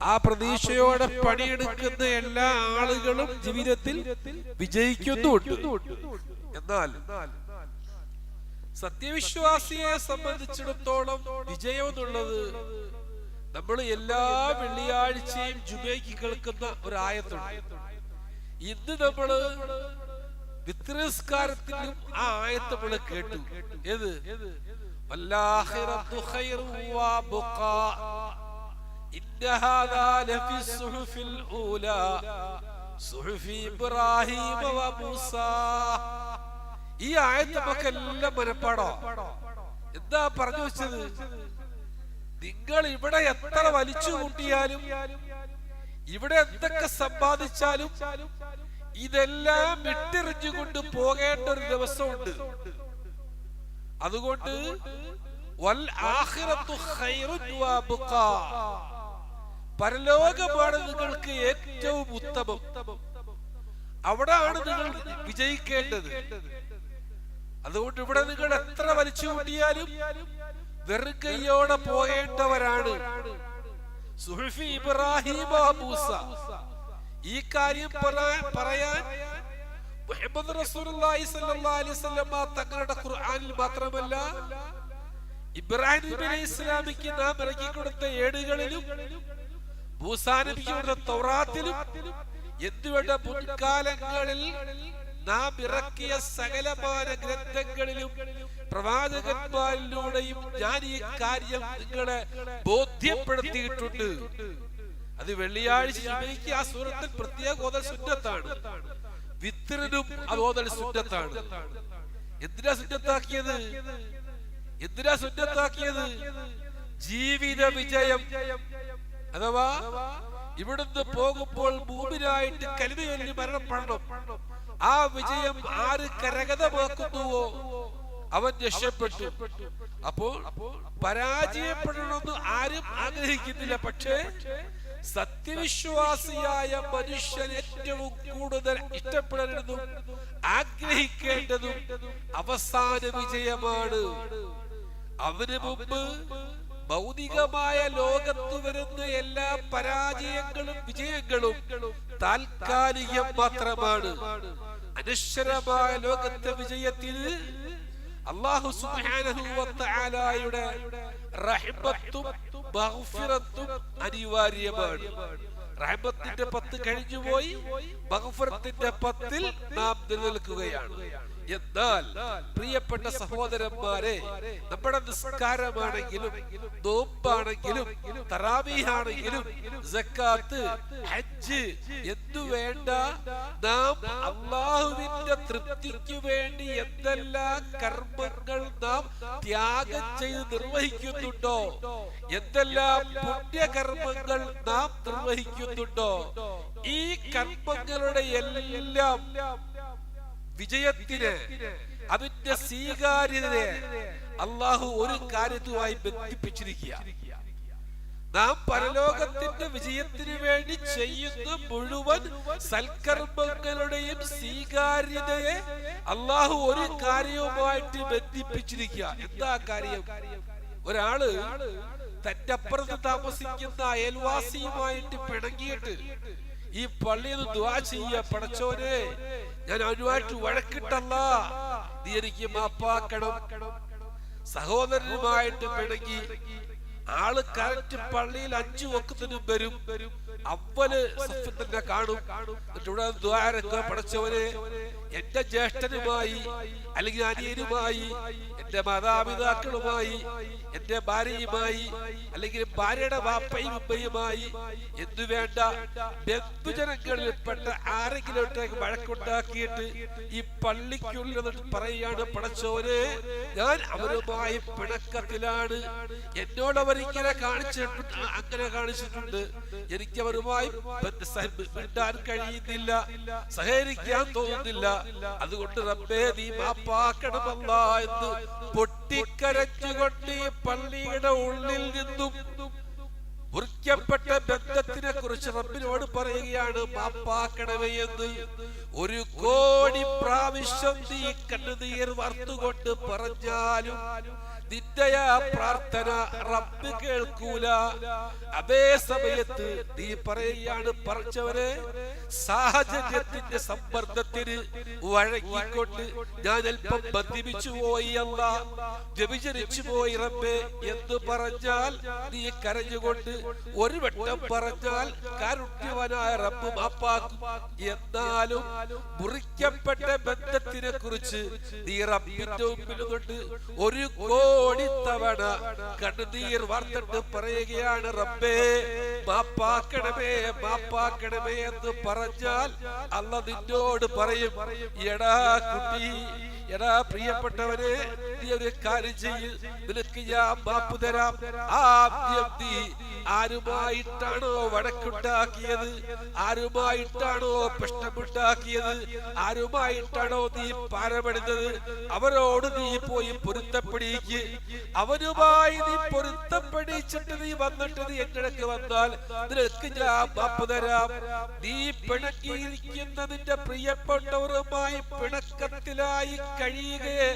ആ പ്രതീക്ഷയോടെ പണിയെടുക്കുന്ന എല്ലാ ആളുകളും ജീവിതത്തിൽ വിജയിക്കുന്നുണ്ട്. എന്നാൽ സത്യവിശ്വാസിയെ സംബന്ധിച്ചിടത്തോളം വിജയം എന്നുള്ളത് നമ്മൾ എല്ലാ വെള്ളിയാഴ്ചയും ജുബേക്ക് കേൾക്കുന്ന ഒരു ആയത്തുണ്ട് ഇന്ന് നമ്മൾ വിത്രസ്കാരത്തിലും ആ ആയത്ത് നമ്മൾ കേട്ടു. ഏത്? ഖൈറു ഈ ആയത്ത് നമുക്ക് എല്ലാം മനപ്പാടോ എന്താ പറഞ്ഞു വെച്ചത്? നിങ്ങൾ ഇവിടെ എത്ര വലിച്ചു കൂട്ടിയാലും ഇവിടെ എന്തൊക്കെ സമ്പാദിച്ചാലും ഇതെല്ലാം വിട്ടെറിഞ്ഞുകൊണ്ട് പോകേണ്ട ഒരു ദിവസമുണ്ട്. അതുകൊണ്ട് വൽ ആഖിറത്തു ഖൈറുൻ വഅബ്ഖാ. പരലോകമാണ് നിങ്ങൾക്ക് ഏറ്റവും ഉത്തമം. അവിടെയാണ് നിങ്ങൾ വിജയിക്കേണ്ടത്. അതുകൊണ്ട് ഇവിടെ നിങ്ങൾ എത്ര വലിച്ചു കൂട്ടിയാലും വെറും പോയേണ്ടവരാണ് സുഹൃഫി ഇബ്രാഹിം മൂസ ഈ കാര്യം പറയാൻ മുഹമ്മദ് റസൂലുള്ളാഹി സ്വല്ലല്ലാഹു അലൈഹി വസല്ലം തങ്ങളുടെ ഖുർആനിൽ മാത്രമല്ല ഇബ്രാഹിം നബി അലൈഹി ഇസ്ലാമിക്ക് നാം ഇറക്കി കൊടുത്ത ഏടുകളിലും മൂസാ നബിക്ക് കൊടുത്ത തൗറാത്തിലും എന്തുവേണ്ട മുൻകാലങ്ങളിൽ നാം ഇറക്കിയ സകലമാന ഗ്രന്ഥങ്ങളിലും പ്രവാചകന്മാരിലൂടെയും ഞാൻ ഈ കാര്യം നിങ്ങളെ ബോധ്യപ്പെടുത്തിയിട്ടുണ്ട്. അത് വെള്ളിയാഴ്ച ജുമയ്ക്ക് ആ സൂറത്തിൽ പ്രത്യേക ഓതൽ സുന്നത്താണ്. വിത്തിനും അത് ഓതൽ സുന്നത്താണ്. എന്തിനാ സുന്നത്താക്കിയത്? എന്തിനാ സുന്നത്താക്കിയത്? ജീവിത വിജയം. അഥവാ ഇവിടുന്ന് പോകുമ്പോൾ ഭൂമിനായിട്ട് കരുതയൊല്ലി മരണപ്പെടണം. ആ വിജയം ആര് കരകതമാക്കുന്നുവോ അവൻ രക്ഷപ്പെട്ടു. അപ്പോൾ പരാജയപ്പെടണമെന്ന് ആരും ആഗ്രഹിക്കുന്നില്ല. പക്ഷേ സത്യവിശ്വാസിയായ മനുഷ്യൻ ഏറ്റവും കൂടുതൽ ഇഷ്ടപ്പെടേണ്ടതും ആഗ്രഹിക്കേണ്ടതും അവസാന വിജയമാണ്. അവന് മുമ്പ് ഭൗതികമായ ലോകത്ത് വരുന്ന എല്ലാ പരാജയങ്ങളും വിജയങ്ങളും താൽക്കാലികം മാത്രമാണ്. അനശ്വരമായ ലോകത്തെ വിജയത്തിൽ അള്ളാഹു അനിവാര്യമാണ്. റഹ്മത്തിന്റെ പത്ത് കഴിഞ്ഞുപോയി മഗ്ഫിറത്തിന്റെ പത്തിൽ നാം നിലനിൽക്കുകയാണ്. എന്നാൽ പ്രിയപ്പെട്ട സഹോദരന്മാരെ നമ്മുടെ നിസ്കാരമാണെങ്കിലും നോമ്പാണെങ്കിലും തറാവിയാണെങ്കിലും ജക്കാത്ത് ഹജ്ജ് എന്തു വേണ്ട നാം അള്ളാഹുവിന്റെ തൃപ്തിക്ക് വേണ്ടി എന്തെല്ലാം കർമ്മങ്ങൾ നാം ത്യാഗം ചെയ്ത് നിർവഹിക്കുന്നുണ്ടോ? എന്തെല്ലാം പുണ്യകർമ്മങ്ങൾ നാം നിർവഹിക്കുന്നുണ്ടോ? ഈ കർമ്മങ്ങളുടെ എല്ലാം വിജയത്തിന് അതിന്റെ സ്വീകാര്യതയെ അള്ളാഹു ഒരു കാര്യത്തുമായി ബന്ധിപ്പിച്ചിരിക്കുക. നാം പരലോകത്തിന്റെ വിജയത്തിന് വേണ്ടി ചെയ്യുന്ന മുഴുവൻ സൽക്കർമ്മങ്ങളുടെയും സ്വീകാര്യതയെ അള്ളാഹു ഒരു കാര്യവുമായിട്ട് ബന്ധിപ്പിച്ചിരിക്കുക. എന്താ കാര്യം? ഒരാൾ തന്റെ അപ്പുറത്ത് താമസിക്കുന്ന അയൽവാസിയുമായിട്ട് പിണങ്ങിയിട്ട് ഈ പള്ളിയിൽ ദ്വാ ചെയ്യ പടച്ചോനെ ഞാൻ അവനുമായിട്ട് വഴക്കിട്ടല്ല. നീ എനിക്ക് മാപ്പാക്കണം. സഹോദരനുമായിട്ട് പിണങ്ങി ആൾ കറക്റ്റ് പള്ളിയിൽ അഞ്ചു വക്കത്തിനും വരും. അവൽ സഫിൽ തന്നെ കാണും. എന്നിട്ട് ഇവിടെ പടച്ചവനെ എന്റെ ജ്യേഷ്ഠനുമായി അല്ലെങ്കിൽ അനിയനുമായി എന്റെ മാതാപിതാക്കളുമായി എന്റെ ഭാര്യയുമായി അല്ലെങ്കിൽ ഭാര്യയുടെ വാപ്പയും ഉമ്മയുമായി എന്തു വേണ്ട ബന്ധുജനങ്ങളിൽപ്പെട്ട ആരെങ്കിലും വഴക്കുണ്ടാക്കിയിട്ട് ഈ പള്ളിക്കുള്ളിൽ പറയുകയാണ് പടച്ചോനെ ഞാൻ അവരുമായി പിണക്കത്തിലാണ്. എന്നോട് അവരിങ്ങനെ കാണിച്ചിട്ടുണ്ട് അങ്ങനെ കാണിച്ചിട്ടുണ്ട്. എനിക്ക് അവരുമായി കഴിയുന്നില്ല സഹകരിക്കാൻ തോന്നുന്നില്ല. അതുകൊണ്ട് റബ്ബേ നീ മാപ്പാക്കണമല്ല എന്ന് പൊട്ടിക്കരച്ചുകൊണ്ട് ഈ പള്ളിയുടെ ഉള്ളിൽ നിന്നും മുറിക്കപ്പെട്ട ബന്ധത്തിനെ കുറിച്ച് റബ്ബിനോട് പറയുകയാണ് മാപ്പാക്കണമേ എന്ന്. ഒരു കോടി പ്രാവശ്യം നീ കണ്ണുനീർ വാർത്തുകൊണ്ട് പറഞ്ഞാലും നിന്റെ ആ പ്രാർത്ഥന റബ്ബ് കേൾക്കൂല. അതേ സമയത്ത് നീ പറയുകയാണ് പറഞ്ഞവരെ സാഹചര്യത്തിന്റെ സമ്മർദ്ദത്തിന് വഴങ്ങിക്കൊണ്ട് ഞാൻ അല്പം ബന്ധിപ്പിച്ചു പോയി അല്ല. വ്യഭിചരിച്ചു പോയി റബ്ബേ എന്ന് പറഞ്ഞാൽ നീ കരഞ്ഞുകൊണ്ട് ഒരു വട്ടം പറഞ്ഞാൽ കാരുണ്യവനായ റബ്ബ് മാപ്പാക്കും. എന്നാലും മുറിക്കപ്പെട്ട ബന്ധത്തിനെ കുറിച്ച് നീ റബ്ബിന്റെ മുമ്പിൽ കൊണ്ട് ഒരു കോടി തവണ കണ്ണുനീർ വാർത്തിട്ട് പറയുകയാണ് റബ്ബേ മാപ്പാക്കണമേ മാപ്പാക്കണമേ എന്ന് പറഞ്ഞാൽ അല്ല നിന്നോട് പറയും എടാ കുട്ടി എടാ പ്രിയപ്പെട്ടവരെ നീ ഒരു കാര്യം ചെയ്യ് നിനക്ക് ഞാൻ മാപ്പ് തരാം. ആദ്യം നീ ആരുമായിട്ടാണോ വടക്കുണ്ടാക്കിയത് ആരുമായിട്ടാണോ പ്രശ്നമുണ്ടാക്കിയത്? ആരുമായിട്ടാണോ നീ പാരപെടുന്നത് അവരോട് നീ പോയി പൊരുത്തപ്പെടിക്ക് അവരുമായി നീ പൊരുത്തപ്പെടിച്ചിട്ട് നീ വന്നിട്ട് നീ എന്റെ വന്നാൽ നിനക്ക് ഞാൻ മാപ്പ് തരാം. നീ പിണക്കിയിരിക്കുന്ന നിന്റെ പ്രിയപ്പെട്ടവരുമായി പിണക്കത്തിലായി കഴിയുകയെ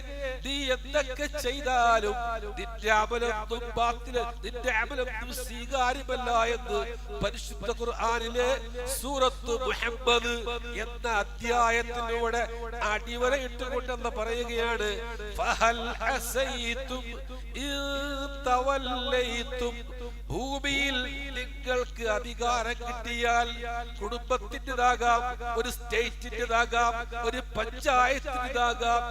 നീ എന്തൊക്കെ ചെയ്താലും നിന്റെ അമലൊന്നും ബാത്തിൽ നിന്റെ അമലൊന്നും സ്വീകാര്യമല്ല എന്ന് പരിശുദ്ധ ഖുർആാനിലെ സൂറത്ത് മുഹമ്മദ് എന്ന അധ്യായത്തിലൂടെ അടിവരയിട്ടുകൊണ്ടെന്ന് പറയുകയാണ്. ഫഹൽ അസൈതും ഭൂമിയിൽ നിങ്ങൾക്ക് അധികാരം കിട്ടിയാൽ കുടുംബത്തിന്റെതാകാം ഒരു സ്റ്റേറ്റിന്റെതാകാം ഒരു പഞ്ചായത്തിന്റെതാകാം.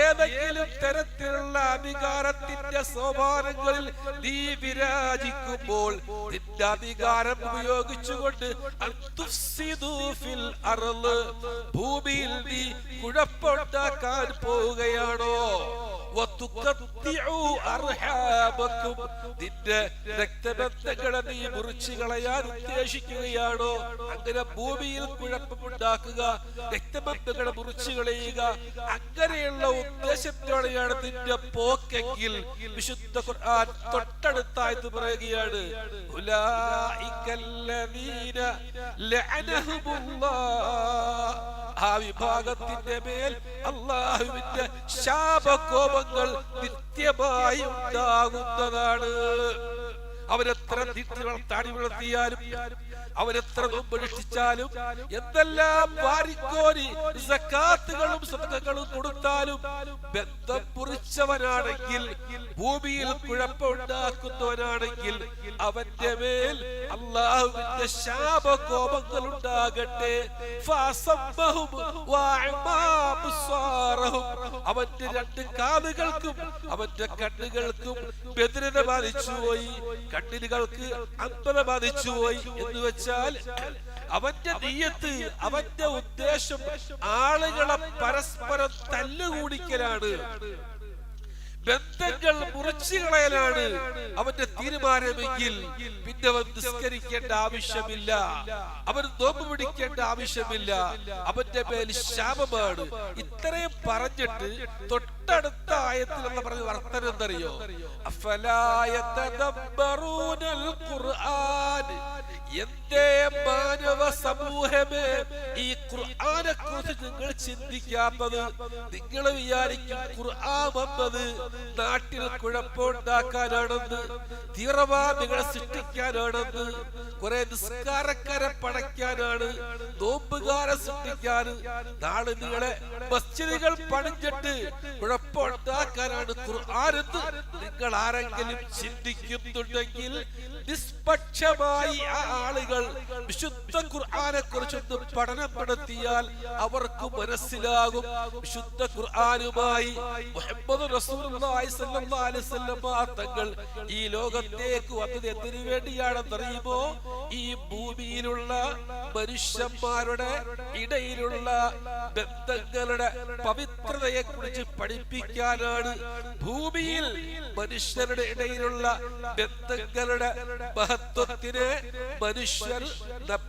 ഏതെങ്കിലും തരത്തിലുള്ള അധികാരത്തിന്റെ സോപാനങ്ങളിൽ നീ വിരാജിക്കുമ്പോൾ നിന്റെ അധികാരം ഉപയോഗിച്ചുകൊണ്ട് ഭൂമിയിൽ നീ കുഴപ്പമുണ്ടാക്കാൻ പോവുകയാണോ? അർഹാബക്കും നിന്റെ രക്തബന്ധങ്ങളെ നീ മുറിച്ചു കളയാൻ ഉദ്ദേശിക്കുകയാണോ? അങ്ങനെ ഭൂമിയിൽ കുഴപ്പമുണ്ടാക്കുക രക്തബന്ധങ്ങളെ മുറിച്ചു കളയുക അങ്ങനെയുള്ള ഉദ്ദേശത്തോടെയാണ് നിന്റെ പോക്കെങ്കിൽ വിശുദ്ധ ഖുർആൻ തൊട്ടടുത്തായിട്ട് പറയുകയാണ് ഉലായിക്കല്ലദീന ലഅനഹുമുല്ലാഹ്. ആ വിഭാഗത്തിന്റെ മേൽ അള്ളാഹുവിന്റെ ശാപകോപങ്ങൾ നിത്യമായി ഉണ്ടാകുന്നതാണ്. അവരെത്ര താടി വളർത്തിയാലും അവരെത്ര നോമ്പനുഷ്ഠിച്ചാലും എന്തെല്ലാം വാരിക്കോരി സക്കാത്തുകളും സദഖകളും കൊടുത്താലും ബന്ധം മുറിച്ചവനാണെങ്കിൽ ഭൂമിയിൽ കുഴപ്പമുണ്ടാക്കുന്നവനാണെങ്കിൽ അവന്റെ മേൽ അള്ളാഹുവിന്റെ ശാപകോപങ്ങൾ ഉണ്ടാകട്ടെ അവന്റെ രണ്ട് കാലുകൾക്കും അവന്റെ കണ്ണുകൾക്കും ബദിരത ബാധിച്ചുപോയി. കണ്ണിനുകൾക്ക് ബാധിച്ചു പോയി എന്ന് വെച്ചാൽ അവന്റെ നീയത്ത് അവന്റെ ഉദ്ദേശം ആളുകളെ പരസ്പരം തല്ലുകൂടിക്കലാണ്. ബന്ധങ്ങൾ മുറിച്ചു കളയലാണ് അവന്റെ തീരുമാനമെങ്കിൽ പിന്നെ അവൻ നിസ്കരിക്കേണ്ട ആവശ്യമില്ല. അവൻ നോമ്പ് പിടിക്കേണ്ട ആവശ്യമില്ല. അവന്റെ മേൽ ശാപമാണ്. ഇത്രയും പറഞ്ഞിട്ട് തൊട്ടടുത്ത ആയത്തിൽ ആയത്തിലുള്ള പറഞ്ഞ വർത്തനം എന്തറിയോ? എന്തേ മാനവ സമൂഹമേ ഈ ഖുർആനെ കുറിച്ച് നിങ്ങൾ ചിന്തിക്കാത്തത്? നിങ്ങൾ വിചാരിക്കും ഖുർആൻ വന്നത് നാട്ടിൽ കുഴപ്പമുണ്ടാക്കാനാണെന്ന് തീവ്രവാദികളെ സൃഷ്ടിക്കാനാണെന്ന് കുറെ നിസ്കാരക്കാരെ പടയ്ക്കാനാണ്. നോമ്പുകാരെ സൃഷ്ടിക്കാൻ നാളെ നിങ്ങളെ മസ്ജിദുകൾ പണിഞ്ഞിട്ട് കുഴപ്പമുണ്ടാക്കാനാണ് ഖുർആാനെന്ന് നിങ്ങൾ ആരെങ്കിലും ചിന്തിക്കുന്നുണ്ടെങ്കിൽ നിഷ്പക്ഷമായി ആ ആളുകൾ വിശുദ്ധ ഖുർആാനെ കുറിച്ചൊന്ന് പഠനം നടത്തിയാൽ അവർക്ക് മനസ്സിലാകും. വിശുദ്ധ ഖുർആാനുമായി മുഹമ്മദ് വസല്ലം തങ്ങൾ ഈ ലോകത്തേക്ക് വന്നത് എന്തിനു വേണ്ടിയാണെന്നറിയുമോ ഈ ഭൂമിയിലുള്ള മനുഷ്യന്മാരുടെ ഇടയിലുള്ള ബന്ധങ്ങളുടെ പവിത്രതയെ കുറിച്ച് പഠിപ്പിക്കാനാണ് ഭൂമിയിൽ മനുഷ്യരുടെ ഇടയിലുള്ള ബന്ധങ്ങളുടെ മഹത്വത്തിന് മനുഷ്യർ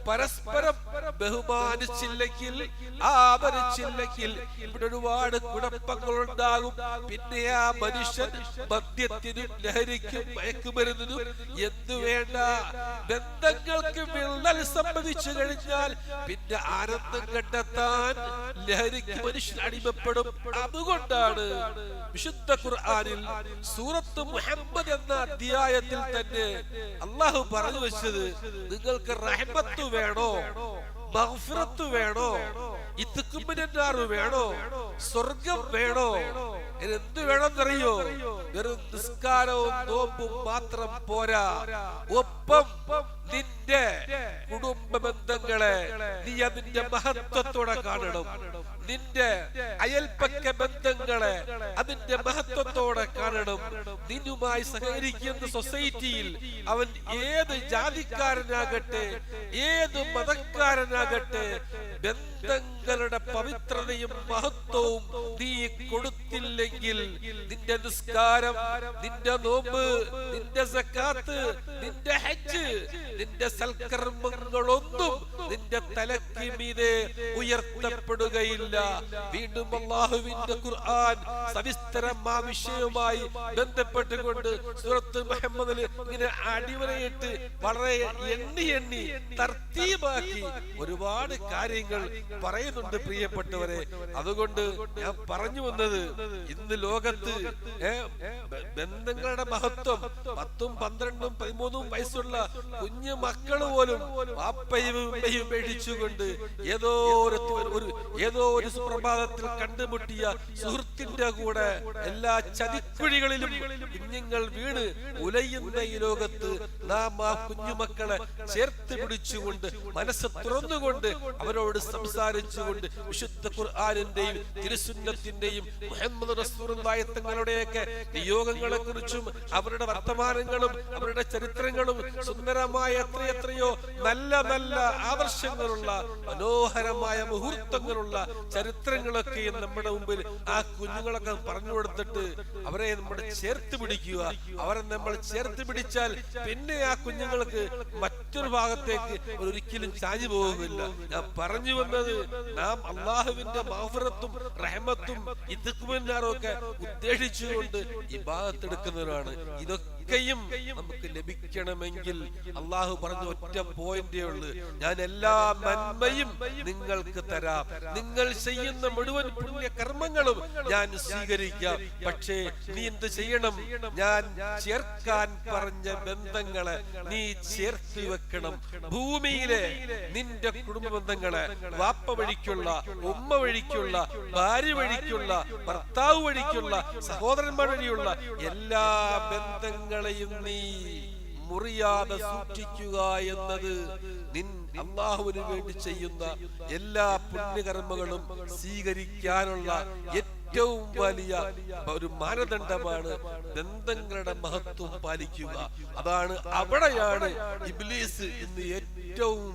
പരസ്പരം ബഹുമാനിച്ചില്ലെങ്കിൽ ആവരിച്ചില്ലെങ്കിൽ ഇവിടെ ഒരുപാട് കുഴപ്പങ്ങൾ ഉണ്ടാകും പിന്നെ ആ മനുഷ്യൻ മദ്യത്തിനും ലഹരിക്കും മയക്കുമരുന്നിനും എന്തു വേണ്ട ബന്ധങ്ങൾക്ക് വിള്ളൽ സംഭവിച്ചു കഴിഞ്ഞാൽ പിന്നെ ആനന്ദം കണ്ടെത്താൻ ലഹരിക്ക് മനുഷ്യൻ അടിമപ്പെടും. അതുകൊണ്ടാണ് വിശുദ്ധ ഖുർആാനിൽ സൂറത്ത് മുഹമ്മദ് എന്ന അധ്യായത്തിൽ തന്നെ അള്ളാഹു പറഞ്ഞു വെച്ചത് നിങ്ങൾക്ക് റഹ്മത്ത് വേണോ? മഹ്ഫിറത്ത് വേണോ? ഇത്തുക്കുമ്പിനാറ് വേണോ? സ്വർഗം വേണോ? എന്ത് വേണമെന്നറിയോ? വെറും നിസ്കാരവും നോമ്പും മാത്രം പോരാ. ഒപ്പം നിന്റെ കുടുംബ ബന്ധങ്ങളെ നീ അതിന്റെ മഹത്വത്തോടെ കാണണം. നിന്റെ അയൽപ്പക്ക ബന്ധങ്ങളെ അതിന്റെ മഹത്വത്തോടെ കാണണം. നിന്നുമായി സഹകരിക്കുന്ന സൊസൈറ്റിയിൽ അവൻ ഏത് ജാതിക്കാരനാകട്ടെ ഏത് മതക്കാരനാകട്ടെ ബന്ധങ്ങളുടെ പവിത്രതയും മഹത്വവും നീ കൊടുത്തില്ലെങ്കിൽ നിന്റെ നിസ്കാരം നിന്റെ നോമ്പ് നിന്റെ സക്കാത്ത് നിന്റെ ഹജ്ജ് നിന്റെ സൽക്കർമ്മങ്ങളൊന്നും നിന്റെ തലക്ക് മീതെ ഉയർത്തപ്പെടുകയില്ല. വീണ്ടും അള്ളാഹുവിന്റെ ഖുർആൻ സവിസ്തരം ആ വിഷയവുമായി ബന്ധപ്പെട്ടുകൊണ്ട് സൂറത്ത് മുഹമ്മദിൽ ഇങ്ങനെ അടിവരയിട്ട് വളരെ എണ്ണി എണ്ണി തർത്തീപാക്കി ഒരുപാട് കാര്യങ്ങൾ പറയുന്നുണ്ട് പ്രിയപ്പെട്ടവരെ. അതുകൊണ്ട് ഞാൻ പറഞ്ഞു വന്നത് ഇന്ന് ലോകത്ത് ബന്ധങ്ങളുടെ മഹത്വം പത്തും പന്ത്രണ്ടും പതിമൂന്നും വയസ്സുള്ള കുഞ്ഞു മക്കൾ പോലും വാപ്പയും പേടിച്ചുകൊണ്ട് ഏതോ ഒരു ഏതോ ഒരു സുപ്രഭാതത്തിൽ കണ്ടുമുട്ടിയ സുഹൃത്തിന്റെ കൂടെ എല്ലാ ചതിക്കുഴികളിലും കുഞ്ഞുങ്ങൾ വീണ് ഉലയുന്ന ഈ ലോകത്ത് നാം ആ കുഞ്ഞുമക്കളെ ചേർത്ത് പിടിച്ചുകൊണ്ട് മനസ്സ് തുറന്നുകൊണ്ട് അവരോട് സംസാരിച്ചുകൊണ്ട് വിശുദ്ധ ഖുർആാനിന്റെയും തിരുസുന്നത്തിന്റെയും മുഹമ്മദ് റസൂലുള്ളാഹി തങ്ങളുടെയൊക്കെ നിയോഗങ്ങളെ കുറിച്ചും അവരുടെ വർത്തമാനങ്ങളും അവരുടെ ചരിത്രങ്ങളും സുന്ദരമായ എത്രയെത്രയോ നല്ല നല്ല ആദർശങ്ങളുള്ള മനോഹരമായ മുഹൂർത്തങ്ങളുള്ള ചരിത്രങ്ങളൊക്കെ നമ്മുടെ മുമ്പിൽ ആ കുഞ്ഞുങ്ങളൊക്കെ പറഞ്ഞു കൊടുത്തിട്ട് അവരെ നമ്മൾ ചേർത്ത് പിടിക്കുക. അവരെ നമ്മൾ ചേർത്ത് പിടിച്ചാൽ പിന്നെ ആ കുഞ്ഞുങ്ങൾക്ക് മറ്റൊരു ഭാഗത്തേക്ക് ഒരിക്കലും ചാഞ്ഞു പോകുന്നില്ല ഞാൻ പറഞ്ഞു വന്നത് നാം അള്ളാഹുവിന്റെ മാഫറത്തും റഹമത്തും ഇതുക്കുമെന്നാറും ഒക്കെ ഉദ്ദേശിച്ചുകൊണ്ട് ഈ ഭാഗത്തെടുക്കുന്നവരാണ്. ഇതൊക്കെയും നമുക്ക് ലഭിക്കണമെങ്കിൽ അള്ളാഹു പറഞ്ഞ ഒറ്റ പോയിന്റേ ഉള്ളു. ഞാൻ എല്ലാ നന്മയും നിങ്ങൾക്ക് തരാം. നിങ്ങൾ ചെയ്യുന്ന മുഴുവൻ പുണ്യ കർമ്മങ്ങളും ഞാൻ സ്വീകരിക്കാം. പക്ഷേ നീ എന്ത് ചെയ്യണം? ഞാൻ ചേർക്കാൻ പറഞ്ഞ ബന്ധങ്ങളെ നീ ചേർത്ത് വെക്കണം. ഭൂമിയിലെ നിന്റെ കുടുംബ ബന്ധങ്ങളെ വാപ്പ വഴിക്കുള്ള ഉമ്മ വഴിക്കുള്ള ഭാര്യ വഴിക്കുള്ള ഭർത്താവ് വഴിക്കുള്ള സഹോദരന്മാർ വഴിയുള്ള എല്ലാ ബന്ധങ്ങളെയും നീ മുറിയാതെ സൂക്ഷിക്കുക എന്നത് നിൻ അള്ളാഹുവിന് വേണ്ടി ചെയ്യുന്ന എല്ലാ പുണ്യകർമ്മങ്ങളും സ്വീകരിക്കാനുള്ള ഏറ്റവും വലിയ ഒരു മാനദണ്ഡമാണ് ബന്ധങ്ങളുടെ മഹത്വം പാലിക്കുക. അതാണ് അവിടെയാണ് ഇബ്ലീസ് ഇന്ന് ഏറ്റവും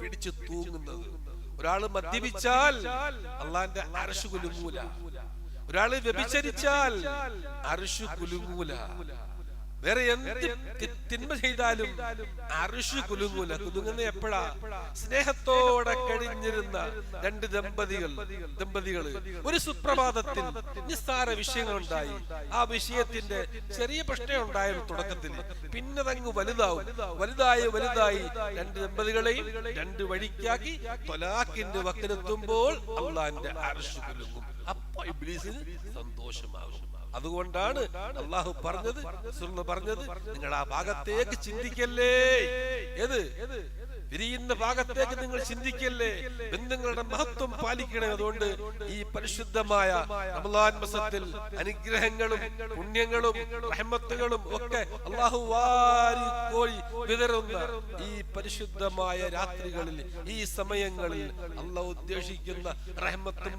പിടിച്ചു തൂങ്ങുന്നത്. ഒരാൾ മദ്യപിച്ചാൽ അള്ളാന്റെ അരശു കുലുങ്ങൂല. ഒരാൾ വ്യഭിചരിച്ചാൽ അരശു കുലുങ്ങൂല. വേറെ എന്ത് തിന്മ ചെയ്താലും അറുഷു കുലുങ്ങൂല. കുലുങ്ങുന്ന എപ്പോഴാ? സ്നേഹത്തോടെ കഴിഞ്ഞിരുന്ന രണ്ട് ദമ്പതികൾ ദമ്പതികൾ ഒരു സുപ്രഭാതത്തിൽ നിസ്സാര വിഷയങ്ങൾ ഉണ്ടായി ആ വിഷയത്തിന്റെ ചെറിയ പ്രശ്നം ഉണ്ടായിരുന്നു തുടക്കത്തിൽ. പിന്നെ അതങ്ങ് വലുതാവും. വലുതായി വലുതായി രണ്ട് ദമ്പതികളെയും രണ്ട് വഴിക്കാക്കി തൊലാക്കിന്റെ വക്കിലെത്തുമ്പോൾ അള്ളാന്റെ അർഷു കുലുങ്ങും. അപ്പൊ ഇബ്ലീസിന് സന്തോഷമാകും. അതുകൊണ്ടാണ് അള്ളാഹു പറഞ്ഞത് പറഞ്ഞത്. നിങ്ങൾ ആ ഭാഗത്തേക്ക് ചിന്തിക്കല്ലേ. ഏത്? വിരിയുന്ന ഭാഗത്തേക്ക് നിങ്ങൾ ചിന്തിക്കല്ലേ? ബന്ധങ്ങളുടെ മഹത്വം പാലിക്കണേ. അതുകൊണ്ട് ഈ പരിശുദ്ധമായ റമളാൻ മാസത്തിൽ അനുഗ്രഹങ്ങളും പുണ്യങ്ങളും റഹ്മത്തുകളും ഒക്കെ അള്ളാഹു വാരി ഈ പരിശുദ്ധമായ രാത്രികളിൽ ഈ സമയങ്ങളിൽ അള്ളാഹു ഉദ്ദേശിക്കുന്ന റഹ്മത്തും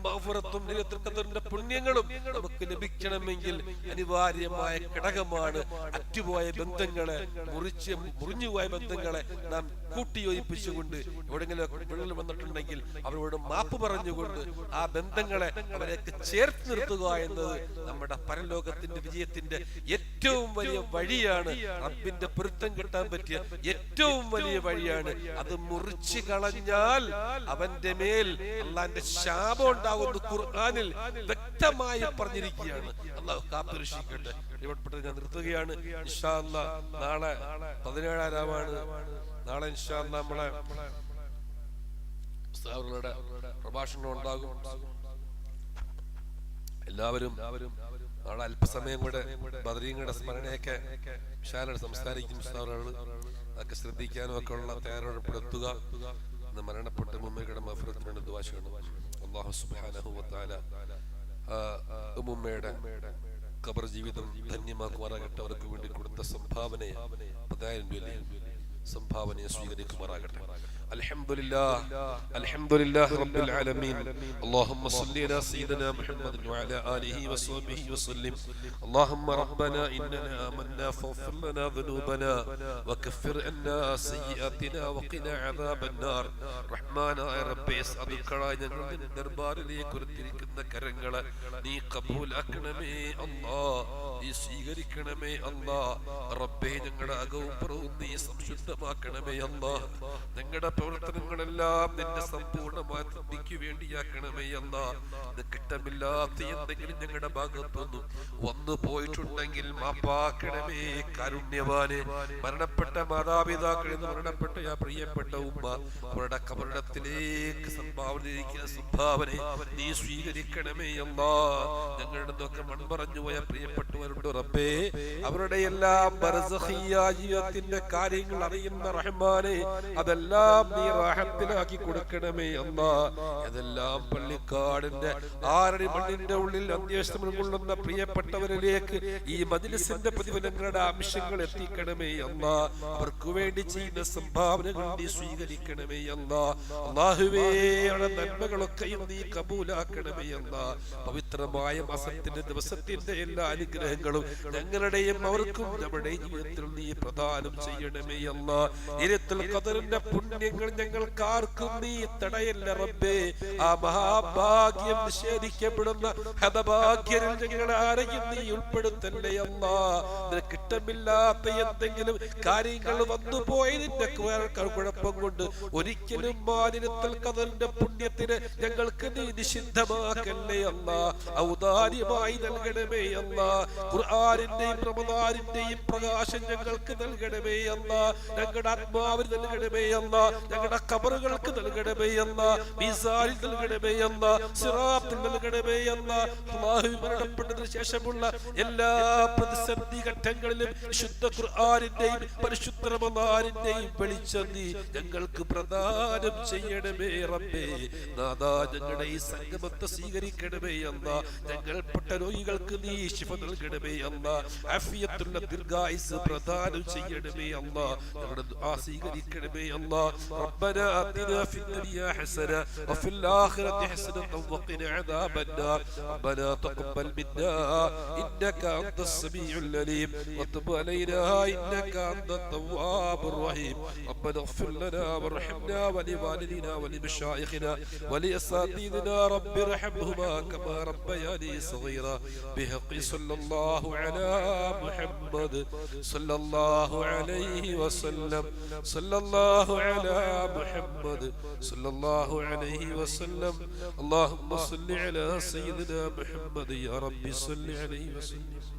പുണ്യങ്ങളും നമുക്ക് ലഭിക്കണമെങ്കിൽ അനിവാര്യമായ ഘടകമാണ് അറ്റുപോയ ബന്ധങ്ങളെ മുറിച്ച് മുറിഞ്ഞുപോയ ബന്ധങ്ങളെ നാം കൂട്ടിയോജിപ്പിച്ചുകൊണ്ട് എവിടെങ്കിലും വിള്ളൽ വന്നിട്ടുണ്ടെങ്കിൽ അവരോട് മാപ്പ് പറഞ്ഞുകൊണ്ട് ആ ബന്ധങ്ങളെ അവരെയൊക്കെ ചേർത്ത് നിർത്തുക എന്നത് നമ്മുടെ പരലോകത്തിന്റെ വിജയത്തിന്റെ ഏറ്റവും വലിയ വഴിയാണ്. റബ്ബിന്റെ പൊരുത്തം കിട്ടാൻ പറ്റിയ ഏറ്റവും വലിയ വഴിയാണ്. അത് മുറിച്ചു കളഞ്ഞാൽ അവന്റെ മേൽ അള്ളാന്റെ ശാപം ഉണ്ടാകുന്നു ഖുർആാനിൽ വ്യക്തമായി പറഞ്ഞിരിക്കുകയാണ്. അള്ളാഹു കാത്തുരക്ഷിക്കട്ടെ. ഇവിടെപ്പെട്ടത് ഞാൻ നിർത്തുകയാണ്. നാളെ പതിനേഴാം രാവാണ്. നാളെ നമ്മളെ ഉസ്താദുകളുടെ പ്രഭാഷണം ഉണ്ടാകും. എല്ലാവരും നാളെ അല്പസമയം കൂടെ ബദരീങ്ങളുടെ സ്മരണയൊക്കെ വിശാലോട് സംസാരിക്കും അതൊക്കെ ശ്രദ്ധിക്കാനും ഒക്കെ ഉള്ള തയ്യാറെടുപ്പെടുത്തുക ഇന്ന് മരണപ്പെട്ട മുമ്മയുടെ ഉമ്മുമ്മയുടെ ഖബർ ജീവിതം ധന്യമാക്കുവാനാകട്ടെ അവർക്ക് വേണ്ടി കൊടുത്ത സംഭാവനയെ പതിനായിരം രൂപ സംഭാവനയെ സ്വീകരിക്കുമാറാകട്ടെ الحمد لله الحمد لله رب العالمين اللهم صل على سيدنا محمد وعلى آله وصحبه وسلم اللهم ربنا إننا آمنا فاغفر لنا ذنوبنا وكفر عنا سيئاتنا وقنا عذاب النار റഹ്മാനായ റബ്ബേ സാധുക്കളായ ഞങ്ങൾ നിന്റെ ദർബാറിലേക്ക് ഉയർത്തിരിക്കുന്ന കരങ്ങളെ നീ കബൂലാക്കണമേ അല്ലാ. നീ സ്വീകരിക്കണമേ അല്ലാ. റബ്ബേ ഞങ്ങളുടെ അകവും പുറവും നീ സംശുദ്ധമാക്കണമേ അല്ലാ. ഞങ്ങളുടെ പ്രവർത്തനങ്ങളെല്ലാം നിന്റെ സമ്പൂർണമായ തൃപ്തിക്ക് വേണ്ടിയാക്കണമേ അല്ലാ. ഇത് കിട്ടമില്ലാത്ത എന്തെങ്കിലും ഞങ്ങളുടെ ഭാഗത്തുനിന്നും വന്നു പോയിട്ടുണ്ടെങ്കിൽ മാപ്പാക്കണമേ. കാരുണ്യവാനെ മരണപ്പെട്ട മാതാപിതാക്കളിൽ നിന്ന് മരണപ്പെട്ട ആ പ്രിയപ്പെട്ട ഉമ്മ അവരുടെ കബറിടത്തിലേക്ക് സംഭാവന സംഭാവന നീ സ്വീകരിക്കണമേ അല്ലാ. ഞങ്ങളുടെ നിന്നൊക്കെ മൺപറഞ്ഞു പോയ പ്രിയപ്പെട്ടവരുണ്ട് റബ്ബേ. അവരുടെ എല്ലാം ജീവിതത്തിന്റെ കാര്യങ്ങൾ അറിയുന്ന റഹ്മാനെ അതെല്ലാം നീ റാഹത്തിലാക്കി കൊടുക്കണമേ അല്ലാ. അതെല്ലാം പള്ളിക്കാടിന്റെ ആറടി മണ്ണിന്റെ ഉള്ളിൽ അന്വേഷണം കൊള്ളുന്ന പ്രിയപ്പെട്ടവരിലേക്ക് ഈ മജ്ലിസിന്റെ പ്രതിഫലങ്ങളുടെ ആവശ്യങ്ങൾ എത്തിക്കണമേ അല്ലാ. അവർക്ക് വേണ്ടി ചെയ്യുന്ന സംഭാവനകൾ നീ സ്വീകരിക്കണമേ അല്ലാ. അള്ളാഹുവേ അവരുടെ നന്മകളൊക്കെയും നീ കബൂലാക്കണമേ അല്ലാ പവിത്രമായ മാസത്തിന്റെ ദിവസത്തിന്റെ എല്ലാ അനുഗ്രഹങ്ങളും ഞങ്ങളുടെയും അവർക്കും നമ്മുടെ ജീവിതത്തിൽ നീ പ്രദാനം ചെയ്യണമേ അല്ല. ഇരത്തിൽ കതറിന്റെ പുണ്യങ്ങൾ ഞങ്ങൾക്ക് ആർക്കും നീ തടയല്ല റബ്ബേ. ആ മഹാഭാഗ്യം നിഷേധിക്കപ്പെടുന്ന ഹതഭാഗ്യരിൽ ഞങ്ങൾ ആരെയും നീ ഉൾപ്പെടുത്തല്ലേ അമ്മ നിനക്ക് ഇഷ്ടമില്ലാത്ത എന്തെങ്കിലും കാര്യങ്ങൾ വന്നു പോയതിന്റെ കുഴപ്പം കൊണ്ട് ഒരിക്കലും മാലിനത്തിൽ കഥലിന്റെ പുണ്യത്തിന് ഞങ്ങൾക്ക് നീ നിഷിദ്ധമാക്കല്ലേ അല്ല? ഔദാര്യമായി നൽകണമേ അല്ല. ഖുർആാനിന്റെയും റമദാനിന്റെയും പ്രകാശം ഞങ്ങൾക്ക് നൽകണമേ അല്ല. ഞങ്ങളുടെ ആത്മാവിന് നൽകണമേ അല്ല. ഞങ്ങളുടെ കബറുകൾക്ക് നൽകണമേ അല്ല. മീസാനിൽ നൽകണമേ അല്ല. സിറാത്തിൽ നൽകണമേ അല്ല. മരണപ്പെട്ടതിന് ശേഷമുള്ള എല്ലാ പ്രതിസന്ധി ഘട്ടങ്ങളിലും ശുദ്ധ ഖുർആാനിന്റെയും പരിശുദ്ധ റമദാനിന്റെയും വെളിച്ചം നീ ഞങ്ങൾക്ക് പ്രദാനം ചെയ്യണമേ റബ്ബേ നാദാ ഞങ്ങളുടെ ഈ സംഗമത്തെ സ്വീകരിക്കണമേ അല്ല ഞങ്ങൾപ്പെട്ട രോഗികൾക്ക് നീ ശിഫ നൽകണമേ അല്ല ആഫിയത്തുള്ള ദീർഘായുസ് പ്രദാനം ചെയ്യണമേ അല്ല ഞങ്ങളുടെ ദുആ സ്വീകരിക്കണമേ അല്ല ربنا آتنا في الدنيا حسنة وفي الآخرة حسنة وقنا عذاب النار ربنا تقبل منا إنك أنت السميع العليم وتب علينا إنك أنت التواب الرحيم. ربنا اغفر لنا وارحمنا ولوالدينا ولمشايخنا ولأساتذتنا رب ارحمهما كما ربياني صغيرا. بحق صلى الله على محمد صلى الله عليه وسلم. صلى الله على محمد صلى الله عليه وسلم. اللهم صل على سيدنا محمد يا رب صل عليه وسلم.